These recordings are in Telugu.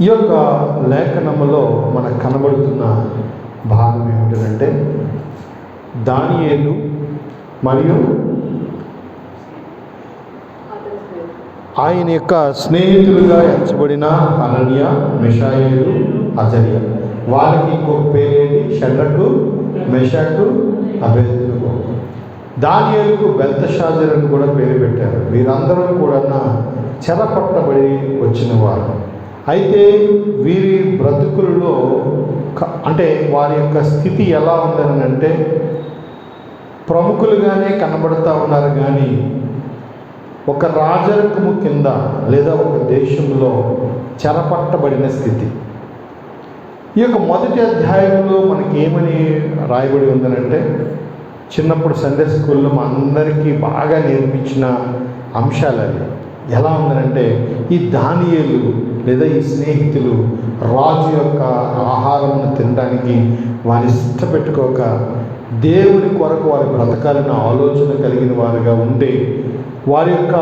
ఈ యొక్క లేఖనములో మనకు కనబడుతున్న భాగం ఏమిటంటే దానియేలు మరియు ఆయన యొక్క స్నేహితులుగా ఎంచబడిన అనన్య మిషాయేలు అజర్య. వారికి ఇంకొక పేరేంటి? షడ్రకు మెషకు అభ్యర్థులకు దానియేలుకు బెల్తషాజర్ అని కూడా పేరు పెట్టారు. వీరందరూ కూడా చెరపట్టబడి వచ్చిన వారు. అయితే వీరి బ్రతుకులలో అంటే వారి యొక్క స్థితి ఎలా ఉందని అంటే ప్రముఖులుగానే కనబడుతూ ఉన్నారు కానీ ఒక రాజరికము కింద లేదా ఒక దేశంలో చెరపట్టబడిన స్థితి. ఈ యొక్క మొదటి అధ్యాయంలో మనకి ఏమని రాయబడి ఉందనంటే చిన్నప్పుడు సండే స్కూల్లో మా అందరికీ బాగా నేర్పించిన అంశాలు అవి. ఎలా ఉందనంటే ఈ దానియేలు లేదా ఈ స్నేహితులు రాజు యొక్క ఆహారమును తినడానికి వారి ఇష్టపెట్టుకోక దేవుని కొరకు వారి బ్రతకాలన్న ఆలోచన కలిగిన వారుగా ఉండి వారి యొక్క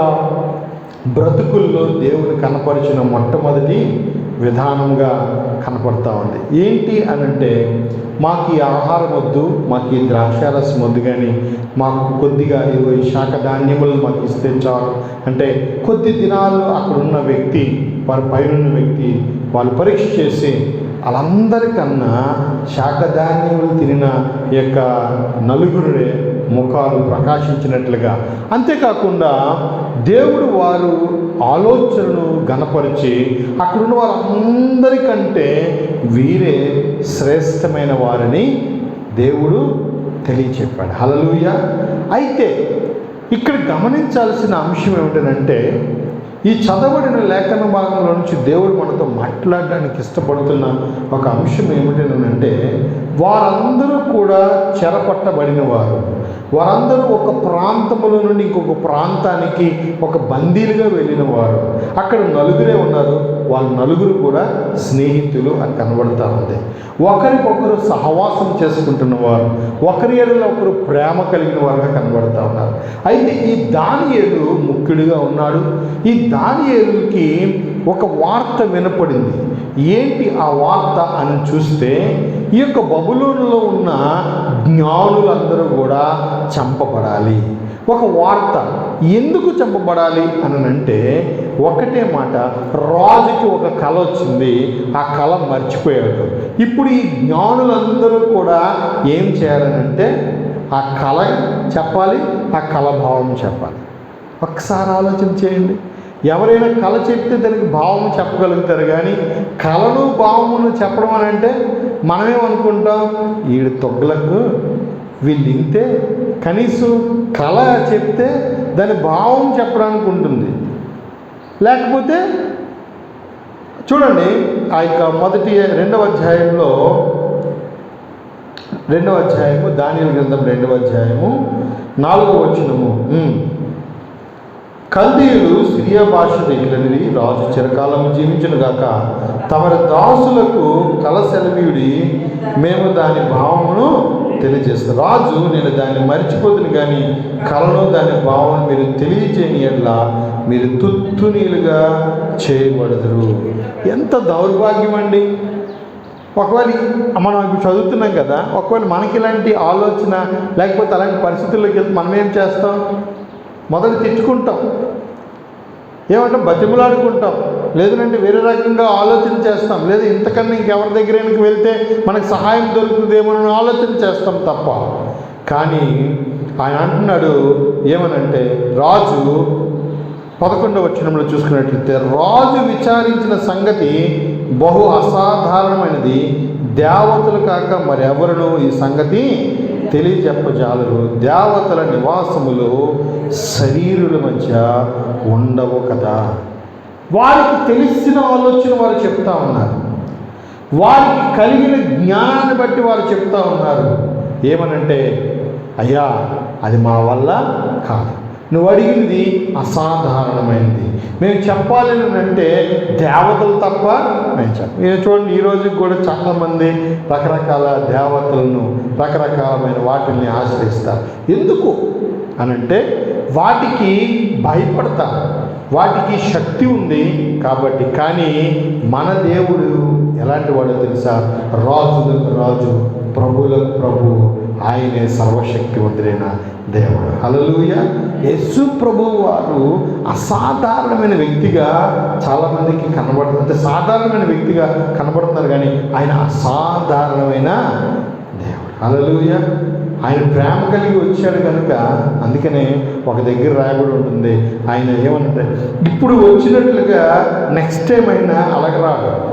బ్రతుకుల్లో దేవుని కనపరిచిన మొట్టమొదటి విధానంగా కనపడతా ఉంది. ఏంటి అని అంటే మాకు ఈ ఆహారం వద్దు మాకు ఈ ద్రాక్షారసం వద్దు కానీ మాకు కొద్దిగా ఇరవై శాఖ ధాన్యములు మాకు ఇస్తే చాలు. అంటే కొద్ది దినాలు అక్కడ ఉన్న వ్యక్తి వారి పైనున్న వ్యక్తి వాళ్ళు పరీక్ష చేసి వాళ్ళందరికన్నా శాఖ ధాన్యములు తినిన ఈ యొక్క నలుగురుడే ముఖాలు ప్రకాశించినట్లుగా. అంతేకాకుండా దేవుడు వారు ఆలోచనను గనపరిచి అక్కడున్న వారందరికంటే వీరే శ్రేష్టమైన వారిని దేవుడు తెలియచెప్పాడు. హలలుయ అయితే ఇక్కడ గమనించాల్సిన అంశం ఏమిటంటే ఈ చదవడిన లేఖన భాగంలో నుంచి దేవుడు మనతో మాట్లాడడానికి ఇష్టపడుతున్న ఒక అంశం ఏమిటంటే వారందరూ కూడా చెరపట్టబడిన వారు వారందరూ ఒక ప్రాంతముల నుండి ఇంకొక ప్రాంతానికి ఒక బందీలుగా వెళ్ళిన వారు అక్కడ నలుగురే ఉన్నారు. వాళ్ళ నలుగురు కూడా స్నేహితులు అని కనబడుతూ ఉంది. ఒకరికొకరు సహవాసం చేసుకుంటున్న వారు ఒకరి ఎడలో ఒకరు ప్రేమ కలిగిన వారుగా కనబడుతూ ఉన్నారు. అయితే ఈ దానియేలు ముఖ్యుడిగా ఉన్నాడు. ఈ దానియేలుకి ఒక వార్త వినపడింది. ఏంటి ఆ వార్త అని చూస్తే ఈ యొక్క బబులోనులో ఉన్న జ్ఞానులందరూ కూడా చంపబడాలి. ఒక వార్త ఎందుకు చంపబడాలి అని అంటే ఒకటే మాట రాజుకి ఒక కళ వచ్చింది ఆ కళ మర్చిపోయాడు. ఇప్పుడు ఈ జ్ఞానులందరూ కూడా ఏం చేయాలనంటే ఆ కళ చెప్పాలి ఆ కళ భావం చెప్పాలి. ఒకసారి ఆలోచన చేయండి. ఎవరైనా కళ చెప్తే దానికి భావం చెప్పగలుగుతారు కానీ కళను భావమును చెప్పడం అని అంటే మనమేమనుకుంటాం వీడి తొగ్గులకు వీళ్ళు ఇంతే. కనీసం కళ చెప్తే దాని భావం చెప్పడానికి ఉంటుంది. లేకపోతే చూడండి ఆ యొక్క మొదటి రెండవ అధ్యాయంలో రెండవ అధ్యాయము దానియల గ్రంథం రెండవ అధ్యాయము నాలుగవ వచనము. కల్దీయులు సిరియా భాష దిగినది రాజు చిరకాలము జీవించను గాక. తమరి దాసులకు కలసెలవీయుడి మేము దాని భావమును తెలియజేస్తాం రాజు నేను దాన్ని మర్చిపోతును కానీ కళలో దాని భావం మీరు తెలియజేయని ఎట్లా మీరు తుత్తునీలుగా చేయబడదురు. ఎంత దౌర్భాగ్యం అండి. ఒకవేళ మనం ఇప్పుడు చదువుతున్నాం కదా ఒకవేళ మనకి ఇలాంటి ఆలోచన లేకపోతే అలాంటి పరిస్థితుల్లోకి వెళ్తే మనం ఏం చేస్తాం? మొదలు తిట్టుకుంటాం. ఏమంటే బతిమలాడుకుంటాం. లేదంటే వేరే రకంగా ఆలోచన చేస్తాం. లేదు ఇంతకన్నా ఇంకెవరి దగ్గరికి వెళ్తే మనకు సహాయం దొరుకుతుందేమో అని ఆలోచన చేస్తాం తప్ప. కానీ ఆయన అంటున్నాడు ఏమనంటే రాజు పదకొండవ వచనంలో చూసుకున్నట్లయితే రాజు విచారించిన సంగతి బహు అసాధారణమైనది. దేవతలు కాక మరెవరును ఈ సంగతి తెలియజెప్పజాలరు. దేవతల నివాసములు శరీరుల మధ్య ఉండవు కదా. వారికి తెలిసిన ఆలోచన వారు చెప్తా ఉన్నారు. వారికి కలిగిన జ్ఞానాన్ని బట్టి వారు చెప్తా ఉన్నారు. ఏమనంటే అయ్యా అది మా వల్ల కాదు. నువ్వు అడిగింది అసాధారణమైనది మేము చెప్పాలని అంటే దేవతలు తప్ప మేము చెప్ప నేను చూడండి ఈ కూడా చాలామంది రకరకాల దేవతలను రకరకాలమైన వాటిని ఆశ్రయిస్తారు. ఎందుకు అనంటే వాటికి భయపడతారు. వాటికి శక్తి ఉంది కాబట్టి. కానీ మన దేవుడు ఎలాంటి వాడో తెలుసా? రాజులకు రాజు ప్రభులకు ప్రభు ఆయనే సర్వశక్తివంతుడైన దేవుడు. హల్లెలూయా. యేసు ప్రభు వారు అసాధారణమైన వ్యక్తిగా చాలామందికి కనబడుతుంది అంటే సాధారణమైన వ్యక్తిగా కనబడుతున్నారు కానీ ఆయన అసాధారణమైన దేవుడు. హల్లెలూయా. ఆయన ప్రేమ కలిగి వచ్చాడు కనుక అందుకనే ఒక దగ్గర రాయబడి ఉంటుంది. ఆయన ఏమంటే ఇప్పుడు వచ్చినట్లుగా నెక్స్ట్ టైం అయినా అలగరాడు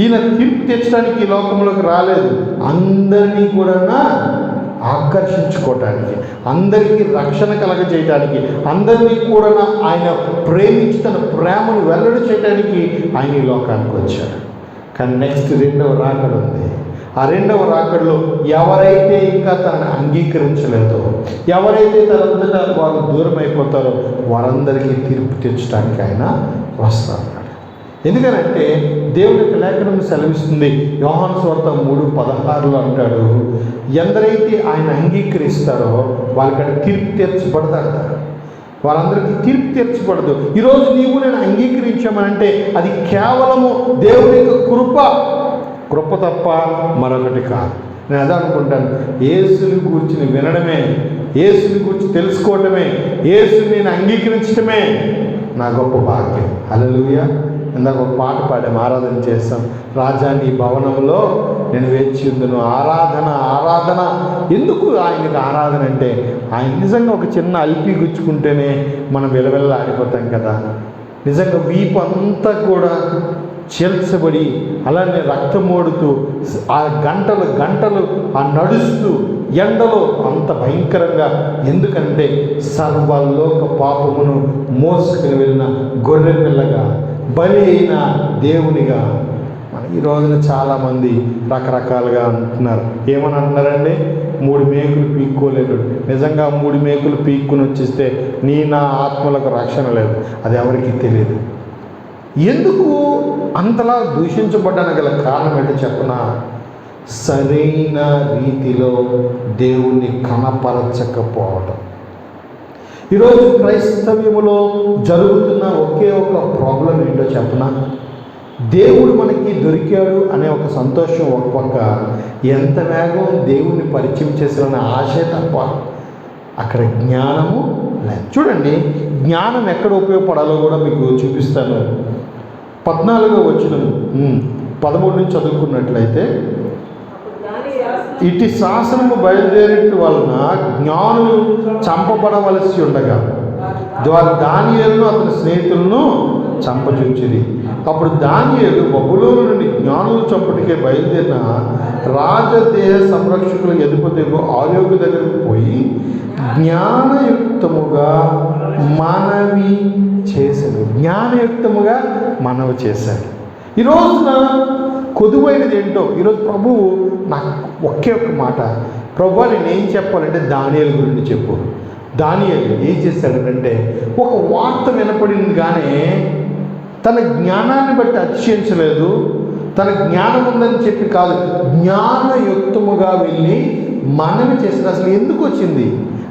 ఈయన తీర్పు తెచ్చడానికి ఈ లోకంలోకి రాలేదు. అందరినీ కూడా ఆకర్షించుకోవటానికి అందరికీ రక్షణ కలగజేయటానికి అందరినీ కూడా ఆయన ప్రేమించి తన ప్రేమను వెల్లడి చేయడానికి ఆయన ఈ లోకానికి వచ్చాడు. కానీ నెక్స్ట్ రెండవ రాకడ ఉంది. ఆ రెండవ రాకడలో ఎవరైతే ఇంకా తనని అంగీకరించలేదో ఎవరైతే తనంతటా వారు దూరం అయిపోతారో వారందరికీ తీర్పు తెచ్చడానికి ఆయన వస్తారు ఎందుకనంటే దేవుడి యొక్క లేఖనం సెలవిస్తుంది. యోహాన్ స్వార్థ మూడు పదహారులో అంటాడు ఎందరైతే ఆయన అంగీకరిస్తారో వాళ్ళకి తీర్పు తీర్చబడతాడు వాళ్ళందరికీ తీర్పు తీర్చబడదు. ఈరోజు నీవు నేను అంగీకరించామనంటే అది కేవలము దేవుని యొక్క కృప. కృప తప్ప మరొకటి కాదు. నేను అదే అనుకుంటాను. ఏసుని కూర్చుని వినడమే ఏసుని గురించి తెలుసుకోవటమే ఏసుని నేను అంగీకరించడమే నా గొప్ప భాగ్యం. అలలుయా ఇందాక ఒక పాట పాడాము ఆరాధన చేస్తాం. రాజా నీ భవనంలో నేను వేచి ఉందును. ఆరాధన ఆరాధన. ఎందుకు ఆయనకు ఆరాధన అంటే? ఆయన నిజంగా ఒక చిన్న అల్పి గుచ్చుకుంటేనే మనం విలవిల్ల ఆడిపోతాం కదా. నిజంగా వీపు అంతా కూడా చీల్చబడి అలానే రక్తమోడుతూ ఆ గంటలు గంటలు ఆ నడుస్తూ ఎండలో అంత భయంకరంగా ఎందుకంటే సర్వలోక పాపమును మోసుకుని వెళ్ళిన గొర్రె పిల్లగా బలి అయిన దేవునిగా. మన ఈ రోజున చాలామంది రకరకాలుగా అంటున్నారు. ఏమని అంటున్నారండి? మూడు మేకులు పీక్కోలేడు నిజంగా మూడు మేకులు పీక్కుని వచ్చేస్తే నీ నా ఆత్మలకు రక్షణ లేదు. అది ఎవరికీ తెలియదు. ఎందుకు అంతలా దూషించబడ్డానికి గల కారణం ఏంటో చెప్పనా? సరైన రీతిలో దేవుణ్ణి కనపరచకపోవటం. ఈరోజు క్రైస్తవ్యములో జరుగుతున్న ఒకే ఒక ప్రాబ్లం ఏంటో చెప్పనా? దేవుడు మనకి దొరికాడు అనే ఒక సంతోషం ఒక పక్క. ఎంత వేగం దేవుణ్ణి పరిచయం చేసిన ఆశ తప్ప అక్కడ జ్ఞానము లేదు. చూడండి జ్ఞానం ఎక్కడ ఉపయోగపడాలో కూడా మీకు చూపిస్తాను. పద్నాలుగో వచ్చిన పదమూడు నుంచి చదువుకున్నట్లయితే ఇటు శాసనము బయలుదేరేట వలన జ్ఞానులు చంపబడవలసి ఉండగా ద్వారా దానియేలును అతని స్నేహితులను చంపచూచిరి. అప్పుడు దానియలు బబులోను నుండి జ్ఞానులు చంపటికే బయలుదేరిన రాజదేహ సంరక్షకుల ఎదుపదేగు ఆరోగ్య దగ్గరకు పోయి జ్ఞానయుక్తముగా మనవి చేశాడు. జ్ఞానయుక్తముగా మనవి చేశాడు. ఈ రోజున కొదువైనది ఏంటో? ఈరోజు ప్రభువు నాకు ఒకే ఒక్క మాట. ప్రభు నేను ఏం చెప్పాలంటే దానియల గురించి చెప్పు. దానియలు ఏం చేశాడంటే ఒక వార్త వినపడింది కానీ తన జ్ఞానాన్ని బట్టి అతిశయించలేదు. తన జ్ఞానం ఉందని చెప్పి కాదు జ్ఞానయుక్తముగా వెళ్ళి మనవి చేసిన అసలు ఎందుకు వచ్చింది?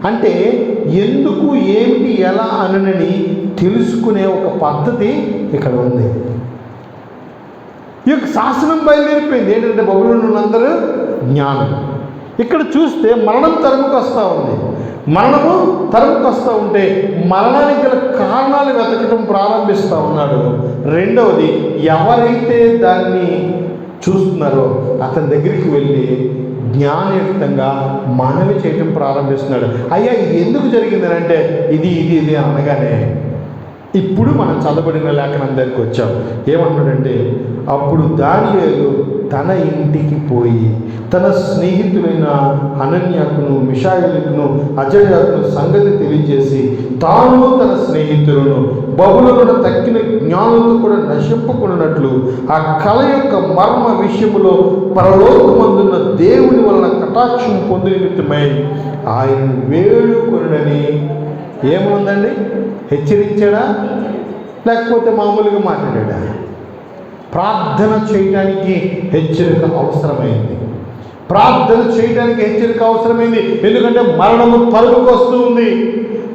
అంటే ఎందుకు ఏమిటి ఎలా అనని తెలుసుకునే ఒక పద్ధతి ఇక్కడ ఉంది. ఈ యొక్క శాసనం బయలుదేరిపోయింది. ఏంటంటే బబులు అందరూ జ్ఞానం. ఇక్కడ చూస్తే మరణం తరుముకు వస్తూ ఉంది. మరణము తరుముకు వస్తూ ఉంటే మరణానికి గల కారణాలు వెతకడం ప్రారంభిస్తూ ఉన్నాడు. రెండవది ఎవరైతే దాన్ని చూస్తున్నారో అతని దగ్గరికి వెళ్ళి జ్ఞానయుక్తంగా మనవి చేయటం ప్రారంభిస్తున్నాడు. అయ్యా ఇది ఎందుకు జరిగిందని అంటే ఇది ఇది ఇది అనగానే ఇప్పుడు మనం చదవబడిన లేఖనం దగ్గరికి వచ్చాం. ఏమన్నాడంటే అప్పుడు దానియేలు తన ఇంటికి పోయి తన స్నేహితులైన అనన్యకును మిషాయిలకును అజయాకును సంగతి తెలియజేసి తాను తన స్నేహితులను బహుళను తక్కిన జ్ఞానంతో కూడా నశింపుకున్నట్లు ఆ కళ యొక్క మర్మ విషయంలో పరలోకమందున్న దేవుని వలన కటాక్షం పొందిన నిమిత్తమై ఆయన వేడుకొనడని ఏముందండి హెచ్చరించాడా? లేకపోతే మామూలుగా మాట్లాడా ప్రార్థన చేయడానికి హెచ్చరిక అవసరమైంది. ప్రార్థన చేయడానికి హెచ్చరిక అవసరమైంది. ఎందుకంటే మరణము పరుగుకు వస్తూ ఉంది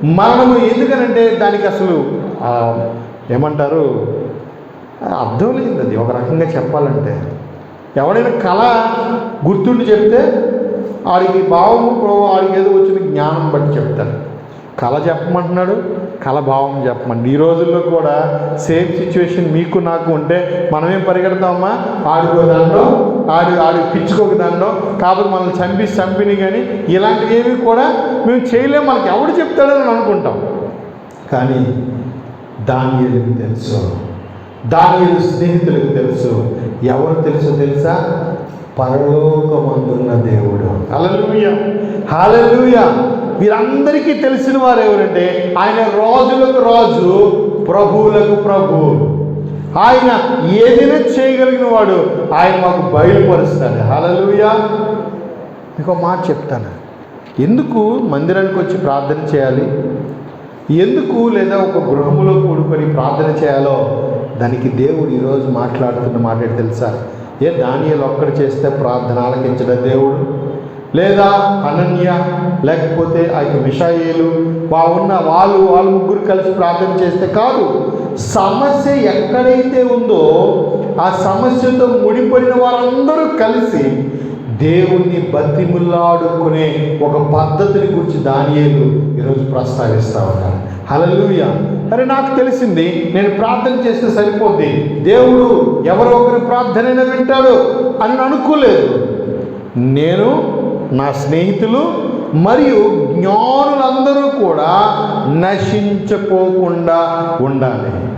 మరణము ఎందుకనంటే దానికి అసలు ఏమంటారు? అర్థం లేదు అది. ఒక రకంగా చెప్పాలంటే. ఎవడైనా కళ గుర్తుండి చెప్తే ఆడికి భావము ఆడికి ఏదో వచ్చిన జ్ఞానం బట్టి చెప్తాడు కళ చెప్పమంటున్నాడు కళ భావం చెప్పమండి ఈ రోజుల్లో కూడా సేమ్ సిచ్యువేషన్ మీకు నాకు ఉంటే మనమేం పరిగెడతామమ్మా? ఆడికో దాంట్లో ఆడి ఆడి పిచ్చుకోక దాంట్లో కాకపోతే మనల్ని చంపి చంపిని కానీ ఇలాంటివి ఏవి కూడా మేము చేయలేము మనకి ఎవడు చెప్తాడని అనుకుంటాం. కానీ దానియలకు తెలుసు. దానియలు స్నేహితులకు తెలుసు. ఎవరు తెలుసో తెలుసా? పరలోకమందున్న దేవుడు. హల్లెలూయా. హల్లెలూయా. వీరందరికీ తెలిసిన వారు ఎవరంటే ఆయన రాజులకు రాజు ప్రభువులకు ప్రభు. ఆయన ఏదైనా చేయగలిగిన వాడు ఆయన మాకు బయలుపరుస్తాడు. హలలుయా మీకు ఒక మాట చెప్తాను. ఎందుకు మందిరానికి వచ్చి ప్రార్థన చేయాలి? ఎందుకు లేదా ఒక గృహములో కూడుకొని ప్రార్థన చేయాలో? దానికి దేవుడు ఈరోజు మాట్లాడుతున్న మాట తెలుసా? ఏ దానియలు ఒక్కడు చేస్తే ప్రార్థన ఆలకించడం దేవుడు? లేదా అనన్య లేకపోతే ఆ యొక్క విషయాలు బాగున్న వాళ్ళు వాళ్ళు ముగ్గురు కలిసి ప్రార్థన చేస్తే కాదు సమస్య ఎక్కడైతే ఉందో ఆ సమస్యతో ముడిపడిన వారందరూ కలిసి దేవుణ్ణి బతిములాడుకునే ఒక పద్ధతిని గురించి దానియేలు ఈరోజు ప్రస్తావిస్తా ఉన్నారు. హలలుయ అరే నాకు తెలిసింది నేను ప్రార్థన చేస్తే సరిపోద్ది. దేవుడు ఎవరో ఒకరి ప్రార్థనైనా వింటాడు అని అనుకోలేదు. నేను నా స్నేహితులు మరియు జ్ఞానులందరూ కూడా నశించపోకుండా ఉండాలి.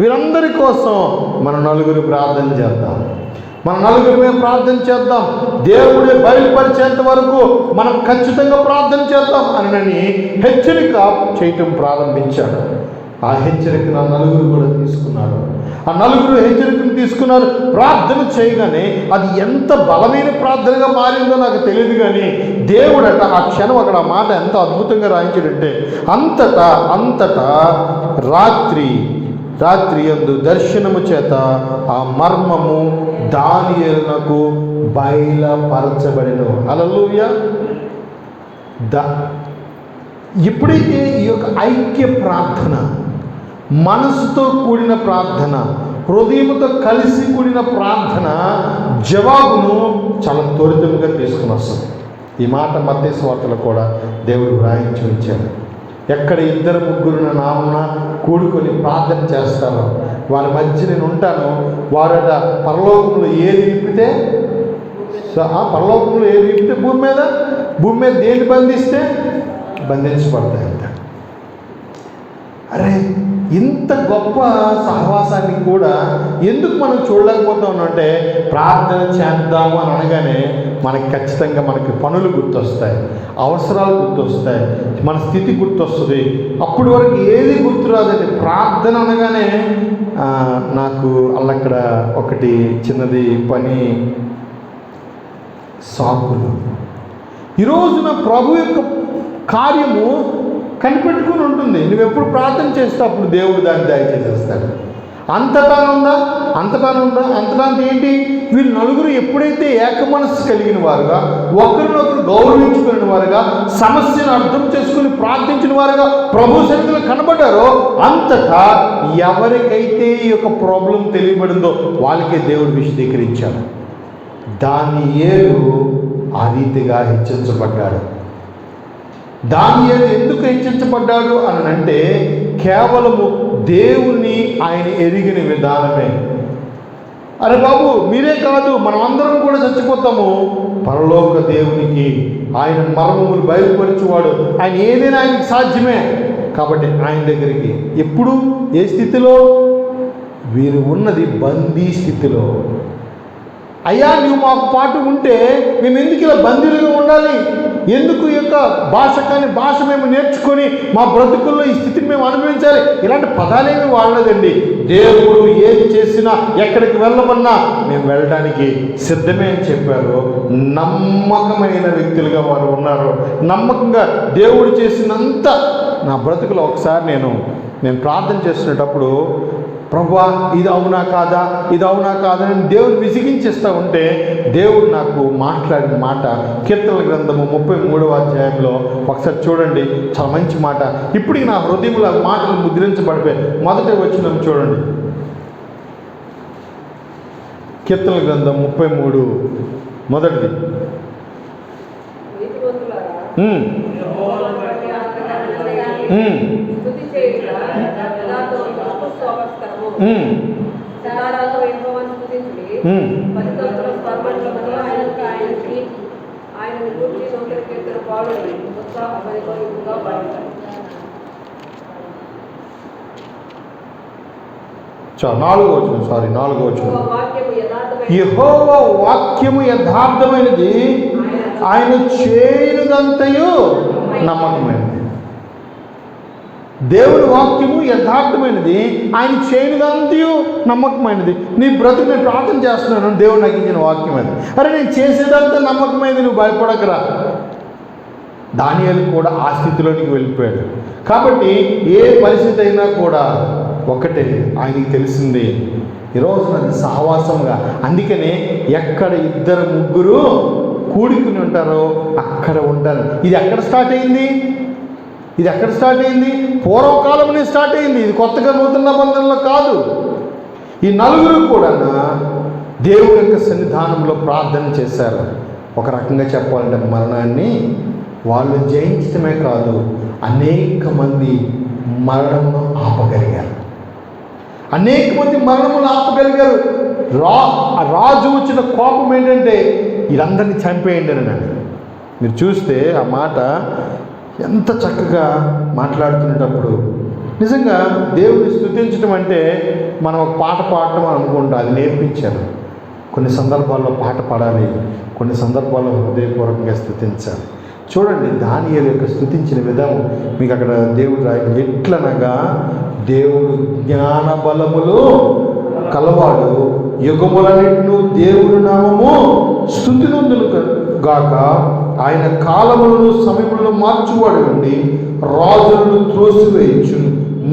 వీరందరి కోసం మన నలుగురు ప్రార్థన చేద్దాం. మన నలుగురమే ప్రార్థన చేద్దాం. దేవుడే బయలుపరిచేంత వరకు మనం ఖచ్చితంగా ప్రార్థన చేద్దాం అనని హెచ్చరిక చేయటం ప్రారంభించాడు. ఆ హెచ్చరికను ఆ నలుగురు కూడా తీసుకున్నారు. ఆ నలుగురు హెచ్చరికను తీసుకున్నారు. ప్రార్థన చేయగానే అది ఎంత బలమైన ప్రార్థనగా మారిందో నాకు తెలియదు కానీ దేవుడట ఆ క్షణం అక్కడ ఆ మాట ఎంత అద్భుతంగా రాయించాడంటే అంతటా అంతటా రాత్రి రాత్రి అందు దర్శనము చేత ఆ మర్మము దానియలకు బయలుపరచబడిను అలలుయ ద ఎప్పుడైతే ఈ యొక్క ఐక్య ప్రార్థన మనసుతో కూడిన ప్రార్థన హృదయంతో కలిసి కూడిన ప్రార్థన జవాబును చాలా త్వరితంగా తీసుకుని వస్తుంది ఈ మాట మత్తేసు వార్తలు కూడా దేవుడు వ్రాయించి ఉంచాడు. ఎక్కడ ఇద్దరు ముగ్గురున నా నామున కూడుకొని ప్రార్థన చేస్తారో వారి మధ్య నేను ఉంటాను వారట పరలోకంలో ఏది విప్పితే ఆ పరలోకంలో ఏది విప్పితే భూమి మీద భూమి మీద దేన్ని బంధిస్తే బంధించబడతాయంట. అరే ఇంత గొప్ప సహవాసాన్ని కూడా ఎందుకు మనం చూడలేకపోతా అంటే ప్రార్థన చేద్దాము అని అనగానే మనకి ఖచ్చితంగా మనకి పనులు గుర్తొస్తాయి అవసరాలు గుర్తొస్తాయి మన స్థితి గుర్తొస్తుంది. అప్పటి వరకు ఏది గుర్తురాదండి ప్రార్థన అనగానే నాకు అల్లక్కడ ఒకటి చిన్నది పని సాకులు. ఈరోజున ప్రభు యొక్క కార్యము కనిపెట్టుకుని ఉంటుంది. నువ్వు ఎప్పుడు ప్రార్థన చేస్తే అప్పుడు దేవుడు దాన్ని దయచేసేస్తాడు. అంతటా ఉందా అంతటా ఉందా అంతటా ఏంటి? వీళ్ళు నలుగురు ఎప్పుడైతే ఏక మనస్సు కలిగిన వారుగా ఒకరినొకరు గౌరవించుకుని వారుగా సమస్యను అర్థం చేసుకుని ప్రార్థించిన వారుగా ప్రభు శక్తులు కనబడ్డారో అంతటా ఎవరికైతే ఈ యొక్క ప్రాబ్లం తెలియబడిందో వాళ్ళకే దేవుడు విశదీకరించాడు. దాని ఏలు ఆ రీతిగా హెచ్చరించబడ్డాడు. దానియేలు ఎందుకు హెచ్చించబడ్డాడు అని అంటే కేవలము దేవుణ్ణి ఆయన ఎరిగిన విధానమే. అరే బాబు మీరే కాదు మనం అందరం కూడా చచ్చిపోతాము. పరలోక దేవునికి ఆయన మర్మములు బయలుపరిచేవాడు. ఆయన ఏదైనా ఆయనకి సాధ్యమే. కాబట్టి ఆయన దగ్గరికి ఎప్పుడు? ఏ స్థితిలో? వీరు ఉన్నది బందీ స్థితిలో. అయ్యా నువ్వు మాకు పాటు ఉంటే మేము ఎందుకు ఇలా బందీలుగా ఉండాలి? ఎందుకు యొక్క భాష కానీ భాష మేము నేర్చుకొని మా బ్రతుకుల్లో ఈ స్థితిని మేము అనుభవించాలి? ఇలాంటి పదాలేమి వాడలేదండి. దేవుడు ఏది చేసినా ఎక్కడికి వెళ్ళమన్నా మేము వెళ్ళడానికి సిద్ధమే అని చెప్పారు. నమ్మకమైన వ్యక్తులుగా వారు ఉన్నారు. నమ్మకంగా దేవుడు చేసినంత నా బ్రతుకులో ఒకసారి నేను నేను ప్రార్థన చేస్తున్నప్పుడు ప్రభా ఇది అవునా కాదా? ఇది అవునా కాదా అని దేవుడు విసిగించేస్తూ ఉంటే దేవుడు నాకు మాట్లాడిన మాట కీర్తన గ్రంథము ముప్పై మూడవ అధ్యాయంలో ఒకసారి చూడండి. చాలా మంచి మాట. ఇప్పటికి నా హృదయంలో మాటలు ముద్రించబడిపోయి మొదట వచ్చిన చూడండి. కీర్తన గ్రంథం ముప్పై మూడు. మొదటిది. ఆయనకు ఆయనకి గూర్చి నూతన కీర్తన పాడుడి. చా నాలుగో వచ్చిన సారీ నాలుగో వచ్చిన యెహోవా వాక్యము యథార్థమైనది. ఆయన చేయుదంతయు నమ్మకమైనది. దేవుని వాక్యము యథార్థమైనది. ఆయన చేయనిదంతయు నమ్మకమైనది. నీ బ్రతుకు నేను ప్రార్థన చేస్తున్నాను దేవుడు నాకు ఇచ్చిన వాక్యం అది. అరే నేను చేసేదంతా నమ్మకమైనది నువ్వు భయపడకరా. దానియాలు కూడా ఆ స్థితిలోనికి వెళ్ళిపోయాడు. కాబట్టి ఏ పరిస్థితి అయినా కూడా ఒకటే ఆయనకి తెలిసింది ఈరోజు అది సహవాసంగా. అందుకనే ఎక్కడ ఇద్దరు ముగ్గురు కూడుకుని ఉంటారో అక్కడ ఉంటారు ఇది ఎక్కడ స్టార్ట్ అయింది? ఇది ఎక్కడ స్టార్ట్ అయింది? పూర్వకాలంలో స్టార్ట్ అయింది. ఇది కొత్తగా నూతన బంధంలో కాదు. ఈ నలుగురు కూడా దేవుని యొక్క సన్నిధానంలో ప్రార్థన చేశారు. ఒక రకంగా చెప్పాలంటే మరణాన్ని వాళ్ళు జయించడమే కాదు అనేక మంది మరణమును ఆపగలిగారు. అనేక మంది మరణమును ఆపగలిగారు. రా ఆ రాజు వచ్చిన కోపం ఏంటంటే వీళ్ళందరినీ చంపేయండి అని మీరు చూస్తే ఆ మాట ఎంత చక్కగా మాట్లాడుతున్నప్పుడు నిజంగా దేవుడిని స్థుతించడం అంటే మనం ఒక పాట పాడటం అనుకుంటా అది నేర్పించారు. కొన్ని సందర్భాల్లో పాట పాడాలి కొన్ని సందర్భాల్లో హృదయపూర్వకంగా స్థుతించాలి. చూడండి దానియేలు యొక్క స్థుతించిన విధానం మీకు అక్కడ దేవుడు రాయ ఎట్లనగా దేవుడు జ్ఞాన బలములు కలవాడు యుగములన్నిటిను దేవుడు నామము స్థుతి గాక ఆయన కాలములను సమయములను మార్చువాడు ఉండి రాజులను త్రోసివేయచ్చు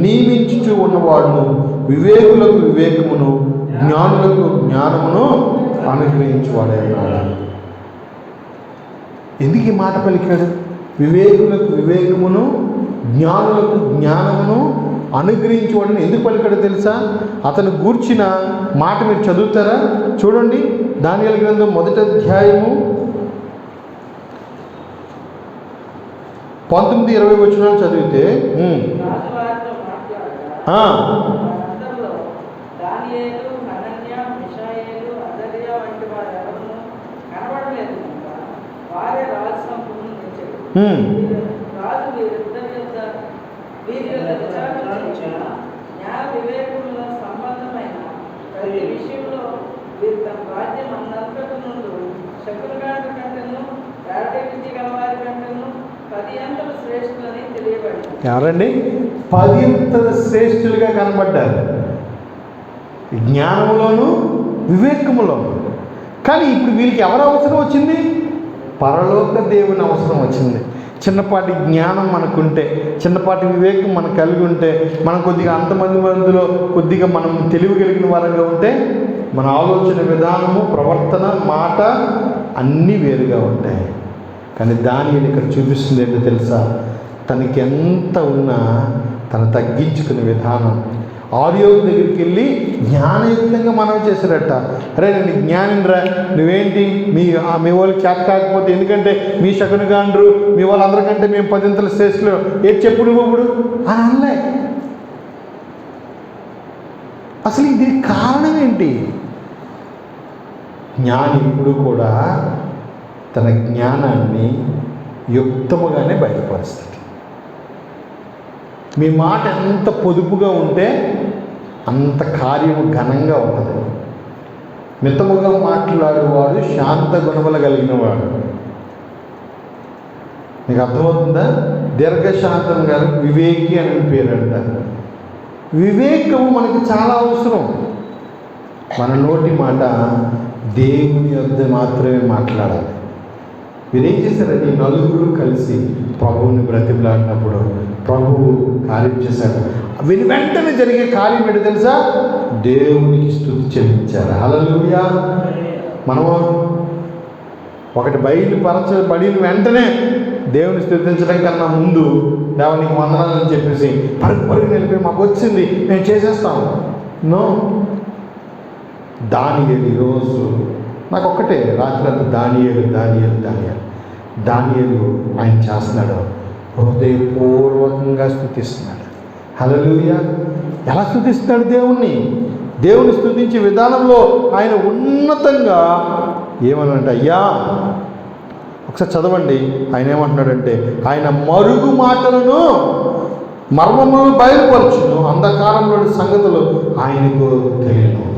నియమించుచు ఉన్నవాడును వివేకులకు వివేకమును జ్ఞానులకు జ్ఞానమును అనుగ్రహించువాడే ఎందుకు ఈ మాట పలికాడు? వివేకులకు వివేకమును జ్ఞానులకు జ్ఞానమును అనుగ్రహించువాడని ఎందుకు పలికాడు తెలుసా? అతను గూర్చిన మాట మీరు చదువుతారా? చూడండి దానియల గ్రంథం మొదటి అధ్యాయము పంతొమ్మిది ఇరవై వచ్చినాలు చదివితే వారే వీరి వీరు రాజ్యం అన్నంతటి నుండి శకునగాండ కంటేను విద్య కంటేను ఎవరండి? పదింతల శ్రేష్ఠులుగా కనబడ్డారు. జ్ఞానములోను వివేకములోను. కానీ ఇప్పుడు వీళ్ళకి ఎవరు అవసరం వచ్చింది? పరలోక దేవుని అవసరం వచ్చింది. చిన్నపాటి జ్ఞానం మనకుంటే చిన్నపాటి వివేకం మనకు కలిగి ఉంటే మనం కొద్దిగా అంతమంది మందిలో కొద్దిగా మనం తెలివి కలిగిన వారంగా ఉంటే మన ఆలోచన విధానము ప్రవర్తన మాట అన్నీ వేరుగా ఉంటాయి. కానీ దాని ఇక్కడ చూపిస్తుంది ఏంటో తెలుసా? తనకి ఎంత ఉన్నా తను తగ్గించుకునే విధానం. ఆడియో దగ్గరికి వెళ్ళి జ్ఞానయుక్తంగా మనం చేశారట అరే నేను జ్ఞానిరా నువ్వేంటి? మీ మీ వాళ్ళు చేత కాకపోతే ఎందుకంటే మీ శకునగాండ్రు మీ వాళ్ళందరికంటే మేము పదింతల శ్రేష్ఠులు. ఏది చెప్పుడు ఇప్పుడు? అని అనలే. అసలు దీనికి కారణం ఏంటి? జ్ఞాని ఇప్పుడు కూడా తన జ్ఞానాన్ని యుక్తముగానే బయటపరుస్తుంది మీ మాట ఎంత పొదుపుగా ఉంటే అంత కార్యము ఘనంగా ఉంటుంది. మితముగా మాట్లాడేవాడు శాంత గుణములు కలిగిన వాడు నీకు అర్థమవుతుందా? దీర్ఘశాంతం గారు వివేకి అని పేరంట. వివేకము మనకి చాలా అవసరం. మన నోటి మాట దేవుని యొద్ద మాత్రమే మాట్లాడాలి. వీరేం చేశారంటే ఈ నలుగురు కలిసి ప్రభువుని బ్రతిమలాడినప్పుడు ప్రభువు కార్యం చేశారు. విని వెంటనే జరిగే కార్యం ఏంటి తెలుసా? దేవునికి స్థుతి చెల్లించారు. అలలుయా మనము ఒకటి బయలుపరచబడిన వెంటనే దేవుని స్థుతించడం కన్నా ముందు దేవునికి వందనాలని చెప్పేసి పరుగు పరుగు నిలిపి మాకు వచ్చింది. మేము చేసేస్తాం. నో. దాని ఈరోజు నాకు ఒక్కటే రాత్రి అంతా దానియలు దానియలు. దానియలు ఆయన చేస్తున్నాడు. హృదయపూర్వకంగా స్థుతిస్తున్నాడు హలలుయ ఎలా స్థుతిస్తున్నాడు దేవుణ్ణి? దేవుని స్థుతించే విధానంలో ఆయన ఉన్నతంగా ఏమనంటే అయ్యా ఒకసారి చదవండి. ఆయన ఏమంటున్నాడంటే ఆయన మరుగు మాటలను మర్మములను బయలుపరచును. అంధకారంలోని సంగతులు ఆయనకు తెలియను.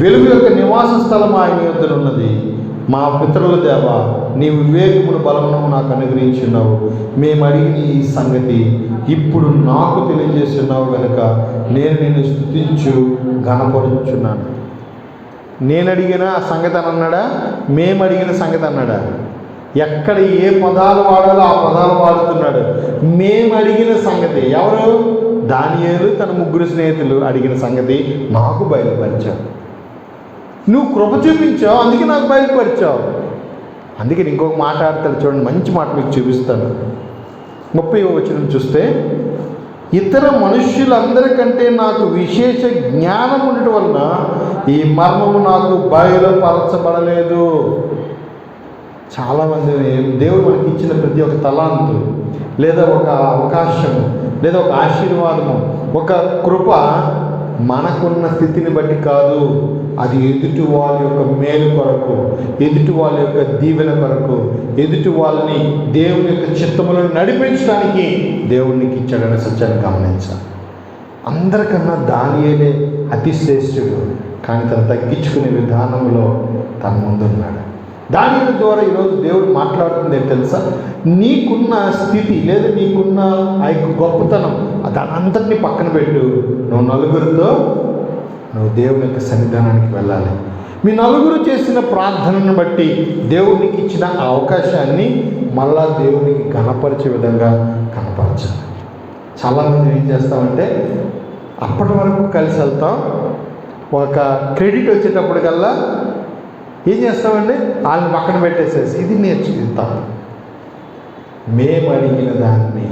వెలుగు యొక్క నివాస స్థలం ఆయన యొద్ద ఉన్నది. మా పితరుల దేవ నీ వివేకమును బలమును నాకు అనుగ్రహించున్నావు. మేము అడిగిన ఈ సంగతి ఇప్పుడు నాకు తెలియజేస్తున్నావు కనుక నేను నిన్ను స్థుతించు ఘనపరుచున్నాను నేను అడిగిన ఆ సంగతి అని అన్నాడా? మేము అడిగిన సంగతి అన్నాడా? ఎక్కడ ఏ పదాలు వాడాలో ఆ పదాలు వాడుతున్నాడు. మేము అడిగిన సంగతి ఎవరు? దానియేలు తన ముగ్గురు స్నేహితులు అడిగిన సంగతి నాకు బయలుపరిచావు నువ్వు కృప చూపించావు అందుకే నాకు బయలుపరిచావు. అందుకే ఇంకొక మాట ఆడతాడు చూడండి మంచి మాట మీకు చూపిస్తాను. ముప్పై వచనం చూస్తే ఇతర మనుష్యులందరికంటే నాకు విశేష జ్ఞానం ఉండటం వలన ఈ మర్మము నాకు బయలుపరచబడలేదు చాలామంది దేవుడు మనకి ఇచ్చిన ప్రతి ఒక్క తలాంతు లేదా ఒక అవకాశము లేదా ఒక ఆశీర్వాదము ఒక కృప మనకున్న స్థితిని బట్టి కాదు. అది ఎదుటి వాళ్ళ యొక్క మేలు కొరకు ఎదుటి వాళ్ళ యొక్క దీవెన కొరకు ఎదుటి వాళ్ళని దేవుని యొక్క చిత్తములను నడిపించడానికి దేవునికి ఇచ్చాడనే సత్యాన్ని గమనించాలి. అందరికన్నా దానియేలే అతి శ్రేష్ఠుడు కానీ తను తగ్గించుకునే విధానంలో తన ముందున్నాడు. దాని ద్వారా ఈరోజు దేవుడు మాట్లాడుతుంది తెలుసా? నీకున్న స్థితి లేదా నీకున్న ఆ యొక్క గొప్పతనం దాని అంతటినీ పక్కన పెట్టు. నువ్వు నలుగురితో నువ్వు దేవుని యొక్క సన్నిధానానికి వెళ్ళాలి. మీ నలుగురు చేసిన ప్రార్థనను బట్టి దేవునికి ఇచ్చిన అవకాశాన్ని మళ్ళా దేవునికి కనపరిచే విధంగా కనపరచాలి. చాలామంది ఏం చేస్తామంటే అప్పటి వరకు కలిసి వెళ్తాం. ఒక క్రెడిట్ వచ్చేటప్పటికల్లా ఏం చేస్తామండి? వాళ్ళని పక్కన పెట్టేసేసి ఇది నేర్చుకుంటాం మేము అడిగిన దాన్ని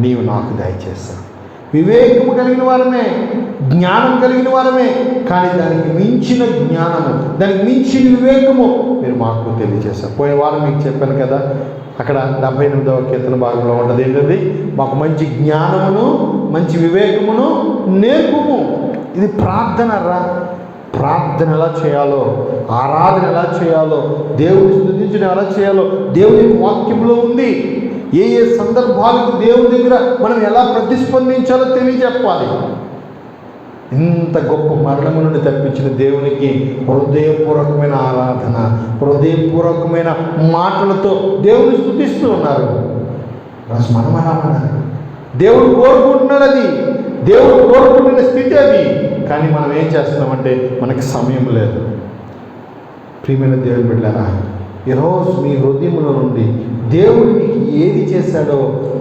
నీవు నాకు దయచేస్తావు. వివేకము కలిగిన వారమే జ్ఞానం కలిగిన వారమే కానీ దానికి మించిన జ్ఞానము దానికి మించిన వివేకము మీరు మాకు తెలియజేశారు. పోయిన వారం మీకు చెప్పాను కదా అక్కడ డెబ్బై ఎనిమిదవ కీర్తన భాగంలో ఉంటుంది ఏంటది? మాకు మంచి జ్ఞానమును మంచి వివేకమును నేర్పుము. ఇది ప్రార్థన రా. ప్రార్థన ఎలా చేయాలో ఆరాధన ఎలా చేయాలో దేవుని స్థుతించడం ఎలా చేయాలో దేవుని వాక్యంలో ఉంది. ఏ ఏ సందర్భాలకు దేవుని దగ్గర మనం ఎలా ప్రతిస్పందించాలో తెలియజెప్పాలి. ఇంత గొప్ప మరణము నుండి తప్పించిన దేవునికి హృదయపూర్వకమైన ఆరాధన హృదయపూర్వకమైన మాటలతో దేవుని స్థుతిస్తూ ఉన్నారు. మనం అలా ఉండాలి. దేవుడు కోరుకుంటున్నాడు అది. దేవుడు కోరుకుంటున్న స్థితి అది. కానీ మనం ఏం చేస్తున్నామంటే మనకి సమయం లేదు. ప్రియమైన దేవుని బిడ్డారా ఈరోజు మీ హృదయంలో నుండి దేవుడు మీకు ఏది చేశాడో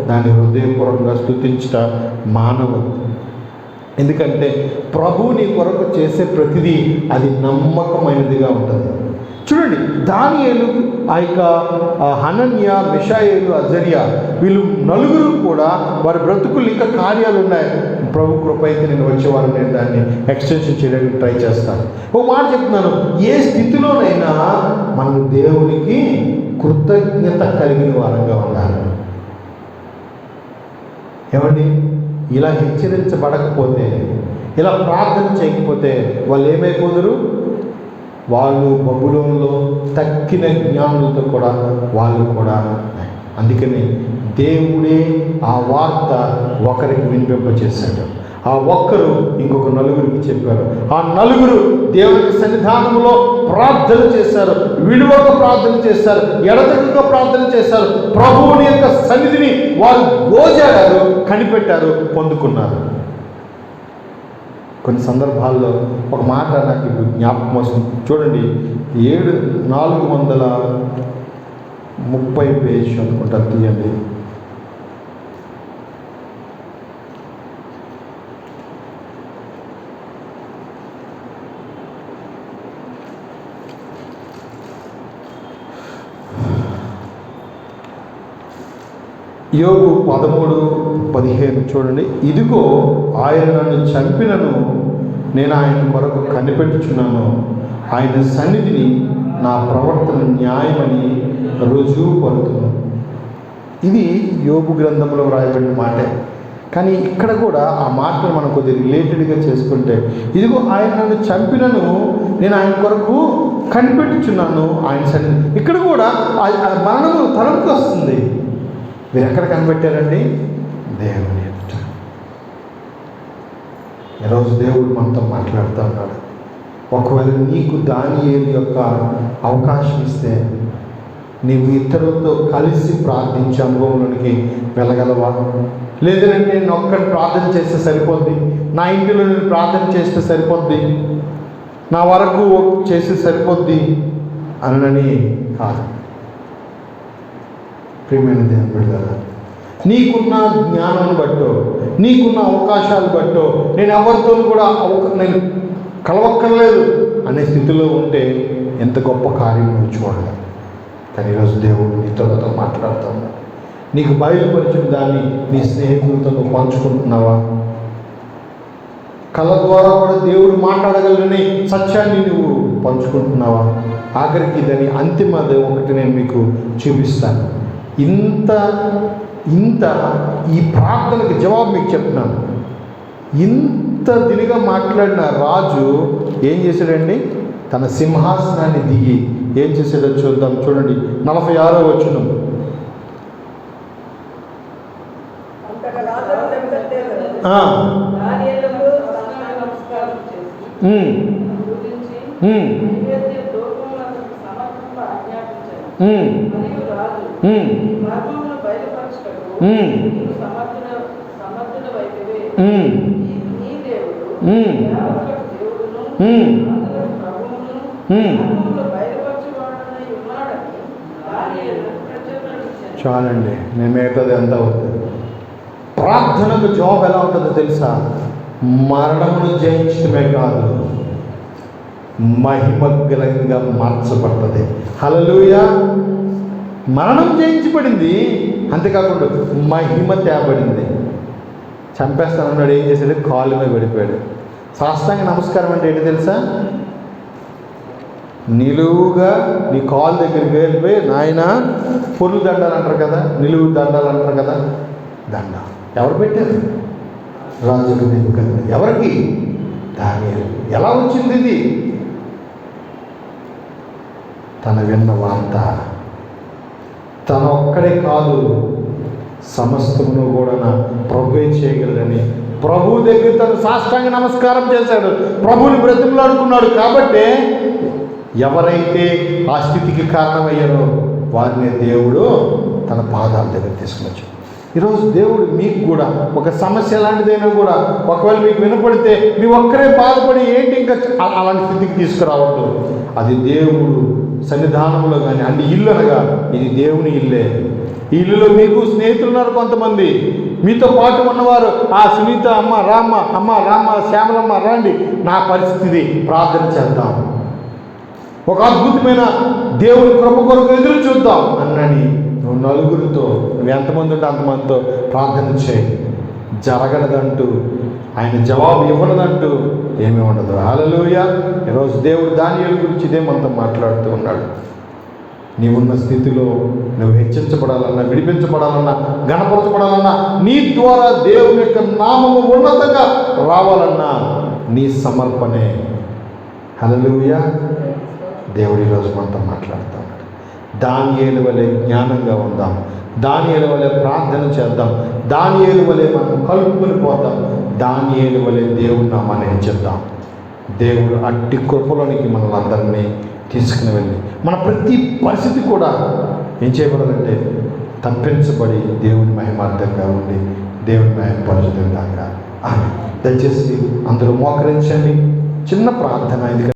దాన్ని హృదయపూర్వకంగా స్థుతించట మానవద్దు ఎందుకంటే ప్రభు నీ కొరకు చేసే ప్రతిదీ అది నమ్మకమైనదిగా ఉంటుంది. చూడండి దానియేలు ఆ యొక్క హనన్య మిషాయేలు అజరియా వీళ్ళు నలుగురు కూడా వారి బ్రతుకులు ఇంకా కార్యాలు ఉన్నాయి ప్రభు కృప అయితే నేను వచ్చేవారు నేను దాన్ని ఎక్స్టెన్షన్ చేయడానికి ట్రై చేస్తాను. ఒక మాట చెప్తున్నాను ఏ స్థితిలోనైనా మనం దేవునికి కృతజ్ఞత కలిగిన వారంగా ఉండాలి. ఏమండి? ఇలా హెచ్చరించబడకపోతే ఇలా ప్రార్థన చేయకపోతే వాళ్ళు ఏమైపోదురు? వాళ్ళు బబులోన్లో తక్కిన జ్ఞానులతో కూడా వాళ్ళు కూడా అందుకని దేవుడే ఆ వార్త ఒకరికి వినిపింపచేశాడు. ఆ ఒక్కరు ఇంకొక నలుగురికి చెప్పారు. ఆ నలుగురు దేవుని సన్నిధానంలో ప్రార్థన చేశారు. విలువగా ప్రార్థన చేశారు. ఎడతెగక ప్రార్థన చేశారు. ప్రభువుని యొక్క సన్నిధిని వారు గోజాడారు కనిపెట్టారు పొందుకున్నారు. కొన్ని సందర్భాల్లో ఒక మాట నాకు ఇప్పుడు జ్ఞాపకం వస్తుంది. చూడండి ఏడు నాలుగు వందల ముప్పై పేజ్ అనుకుంటా తీయండి. యోగు పదమూడు పదిహేను చూడండి. ఇదిగో ఆయన నన్ను చంపినను నేను ఆయన కొరకు కనిపెట్టుచున్నాను. ఆయన సన్నిధిని నా ప్రవర్తన న్యాయమని రుజువు పడుతున్నాను ఇది యోగు గ్రంథంలో వ్రాయబడిన మాటే. కానీ ఇక్కడ కూడా ఆ మాటను మనం కొద్దిగా రిలేటెడ్గా చేసుకుంటే ఇదిగో ఆయన నన్ను చంపినను నేను ఆయన కొరకు కనిపెట్టుచున్నాను ఆయన సన్నిధి. ఇక్కడ కూడా ఆ మరణము తలంపు వస్తుంది. మీరు ఎక్కడ కనిపెట్టారండి? దేవుని ఎదుట. ఈరోజు దేవుడు మనతో మాట్లాడుతూ ఉన్నాడు. ఒకవేళ నీకు దాని యొక్క అవకాశం ఇస్తే నీవు ఇతరులతో కలిసి ప్రార్థించే అనుభవంలోనికి వెళ్ళగలవా? లేదంటే నేను ఒక్కటి ప్రార్థన చేస్తే సరిపోద్ది? నా ఇంటిలో నేను ప్రార్థన చేస్తే సరిపోద్ది? నా వరకు చేస్తే సరిపోద్ది? అనని కాదు. ప్రియమైన దేవుని బిడ్డారా నీకున్న జ్ఞానాన్ని బట్టో నీకున్న అవకాశాలు బట్టో నేను ఎవరితో కూడా అవక- నేను కలవక్కర్లేదు అనే స్థితిలో ఉంటే ఎంత గొప్ప కార్యం నువ్వు చూడగలవు కానీ ఈరోజు దేవుడు నీతో మాట్లాడతాను నీకు బయలుపరిచిన దాన్ని నీ స్నేహితులతో పంచుకుంటున్నావా? కళ ద్వారా కూడా దేవుడు మాట్లాడగలని సత్యాన్ని నువ్వు పంచుకుంటున్నావా? ఆఖరికి దాని అంతిమ ఒకటి నేను మీకు చూపిస్తాను. ఇంత ఇంత ఈ ప్రార్థనకి జవాబు మీకు చెప్తున్నాను. ఇంత దినిగా మాట్లాడిన రాజు ఏం చేశాడండి? తన సింహాసనాన్ని దిగి ఏం చేశాడో చూద్దాం. చూడండి నలభై ఆరో వచ్చిన అంతటా చాలండి నేను మిగతాది ఎంత అవుతుంది ప్రార్థనకు జవాబు ఎలా ఉంటుందో తెలుసా? మరణమును జయించడమే కాదు మహిమగ్రంగా మార్చబడుతుంది. హలలుయ మరణం జయించబడింది. అంతేకాకుండా మహిమ తేబడింది. చంపేస్తానన్నాడు ఏం చేశాడు? కాలు మీద పడిపోయాడు. సాష్టాంగ నమస్కారం అంటే ఏంటి తెలుసా? నిలువుగా నీ కాల్ దగ్గరికి వెళ్ళిపోయి నాయన పొర్లు దండాలు అంటారు కదా నిలువు దండాలు అంటారు కదా దండ. ఎవరు పెట్టారు? రాజుకు నెబుకద్నెజరు. ఎవరికి? దానియేలు. ఎలా వచ్చింది ఇది? తన విన్న వార్త. తన ఒక్కడే కాదు సమస్తమును కూడా నా ప్రభువే చేయగలడని. ప్రభు దగ్గర తను సాష్టాంగ నమస్కారం చేశాడు. ప్రభువుని బ్రతిమలాడుకున్నాడు. కాబట్టే ఎవరైతే ఆ స్థితికి కారణమయ్యారో వారిని దేవుడు తన పాదాల దగ్గర తీసుకుని వచ్చాడు ఈరోజు దేవుడు మీకు కూడా ఒక సమస్య లాంటిదైనా కూడా ఒకవేళ మీకు వినపడితే మీ ఒక్కరే బాధపడి ఏంటి ఇంకా అలాంటి స్థితికి తీసుకురావద్దు. అది దేవుడు సన్నిధానంలో కానీ అంటే ఇల్లు అనగా ఇది దేవుని ఇల్లే. ఈ ఇల్లులో మీకు స్నేహితులు ఉన్నారు కొంతమంది. మీతో పాటు ఉన్నవారు ఆ సునీత అమ్మ రామ్మ అమ్మ రామ్మ శ్యామలమ్మ రండి నా పరిస్థితి ప్రార్థన చేద్దాం. ఒక అద్భుతమైన దేవుని కృప కొరకు ఎదురు చూద్దాం అన్నని నువ్వు నలుగురితో నువ్వు ఎంతమంది ఉంటే అంతమందితో ప్రార్థన చేయి. జరగనదంటూ ఆయన జవాబు ఇవ్వనదంటూ ఏమీ ఉండదు. హాలలోయ ఈరోజు దేవుడు దానియేలు గురించి ఇదే మనతో మాట్లాడుతూ ఉన్నాడు. నీవున్న స్థితిలో నువ్వు హెచ్చించబడాలన్నా విడిపించబడాలన్నా గణపరచబడాలన్నా నీ ద్వారా దేవుని యొక్క నామము ఉన్నతంగా రావాలన్నా నీ సమర్పణే. హలలుయ దేవుడు ఈరోజు మనతో మాట్లాడుతూ ఉన్నాడు. దానియేలు వలె జ్ఞానంగా ఉందాం. దానియేలు వలె ప్రార్థన చేద్దాం. దానియేలు వలె మనం కలుపుకొని పోదాం దానియేలు వలె దేవుడు నామాన్ని హెచ్చిద్దాం. దేవుడు అట్టి కృపలోనికి మనల్ని అందరినీ తీసుకుని వెళ్ళి మన ప్రతి పరిస్థితి కూడా ఏం చేయబడాలంటే తప్పించబడి దేవుని మహిమార్థంగా ఉండి దేవుని మహిమపరచుదంగా ఆమె దయచేసి అందరూ మోకరించండి. చిన్న ప్రార్థన ఎందుకంటే